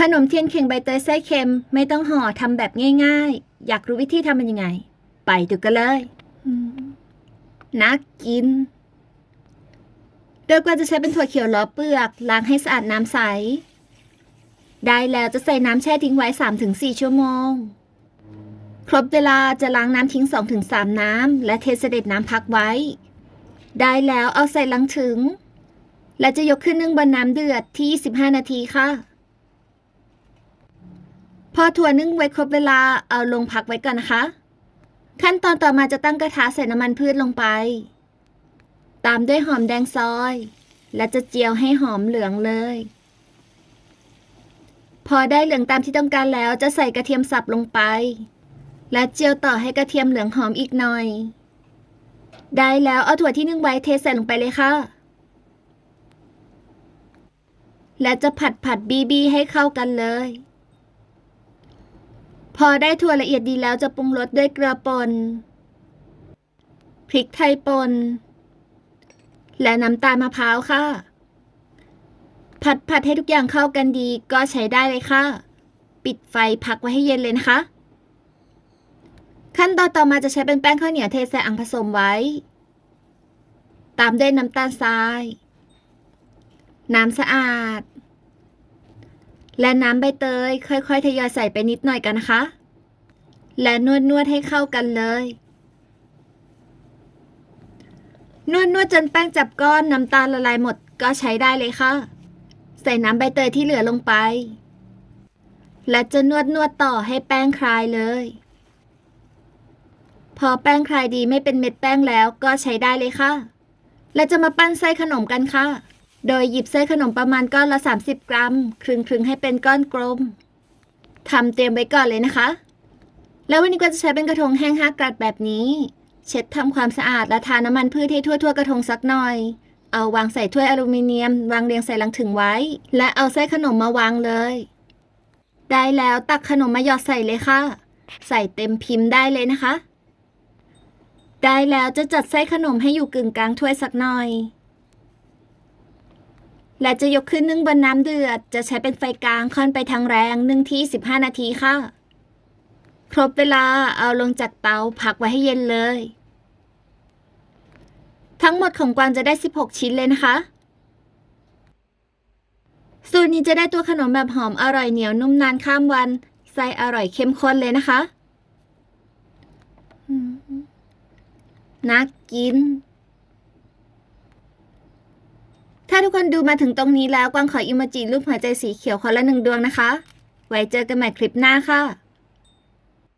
ขนมเทียนเข่งใบเตยไส้เค็ม ไม่ต้องห่อทำแบบง่าย ๆ อยากรู้วิธีทำมันยังไง ไปดูกันเลยอืมน่ากิน โดยกว่าจะใช้เป็นถั่วเขียวล้อเปลือก ล้างให้สะอาดน้ำใส ได้แล้วจะใส่น้ำแช่ทิ้งไว้ 3-4 ชั่วโมง ครบเวลาจะล้างน้ำทิ้ง 2-3 น้ำ และเทเสด็จน้ำพักไว้ ได้แล้วเอาใส่ลังถึง และจะยกขึ้นนึ่งบนน้ำเดือดที่ 25 นาทีค่ะ พอถั่วนึ่งไว้ครบเวลาเอาลงพักไว้ก่อนนะคะ ขั้นตอนต่อมาจะตั้งกระทะใส่น้ำมันพืชลงไป ตามด้วยหอมแดงซอย และจะเจียวให้หอมเหลืองเลย พอได้เหลืองตามที่ต้องการแล้วจะใส่กระเทียมสับลงไป และเจียวต่อให้กระเทียมเหลืองหอมอีกหน่อย ได้แล้วเอาถั่วที่นึ่งไว้เทใส่ลงไปเลยค่ะและจะผัดผัดบีบีให้เข้ากันเลย พอได้ถั่วละเอียดดีแล้วจะปรุงรสด้วยเกลือป่น พริกไทยป่น และน้ำตาลมะพร้าวค่ะ ผัดผัดให้ทุกอย่างเข้ากันดีก็ใช้ได้เลยค่ะ ปิดไฟพักไว้ให้เย็นเลยนะคะ ขั้นตอนต่อมาจะใช้เป็นแป้งข้าวเหนียวเทใส่อ่างผสมไว้ ตามด้วยน้ำตาลทราย น้ำสะอาด และน้ำใบเตยค่อยๆทยอยใส่ไปนิดหน่อยกันนะคะ และนวดนวดๆให้เข้ากันเลย นวดนวดๆจนแป้งจับก้อนน้ำตาลละลายหมดก็ใช้ได้เลยค่ะ ใส่น้ำใบเตยที่เหลือลงไป และจะนวดนวดๆต่อให้แป้งคลายเลย พอแป้งคลายดีไม่เป็นเม็ดแป้งแล้วก็ใช้ได้เลยค่ะ และจะมาปั้นไส้ขนมกันค่ะ โดยหยิบไส้ขนมประมาณก้อนละ 30 กรัมคลึงคลึงๆให้เป็นก้อนกลมทำเตรียมไว้ก่อนเลยนะคะ แล้ววันนี้ก็จะใช้เป็นกระทงแห้งห้ากรัดแบบนี้ เช็ดทำความสะอาดและทาน้ำมันพืชให้ทั่วๆ กระทงสักหน่อย เอาวางใส่ถ้วยอลูมิเนียม วางเรียงใส่ลังถึงไว้ และเอาไส้ขนมมาวางเลย ได้แล้วตักขนมมาหยอดใส่เลยค่ะ ใส่เต็มพิมพ์ได้เลยนะคะ ได้แล้วจะจัดไส้ขนมให้อยู่กึ่งกลางถ้วยสักหน่อย และจะยกขึ้นนึ่งบนน้ำเดือด จะใช้เป็นไฟกลางค่อนไปทางแรงนึ่งที่ 15 นาทีค่ะ ครบเวลาเอาลงจากเตาพักไว้ให้เย็นเลย ทั้งหมดของกวางจะได้ 16 ชิ้นเลยนะคะ สูตรนี้จะได้ตัวขนมแบบหอมอร่อยเหนียวนุ่มนานข้ามวัน ไส้อร่อยเข้มข้นเลยนะคะ น่ากิน ถ้าทุกคนดูมาถึงตรงนี้แล้วกวางขออิโมจิรูปหัวใจสีเขียวคนละหนึ่งดวงนะคะ ไว้เจอกันใหม่คลิปหน้าค่ะ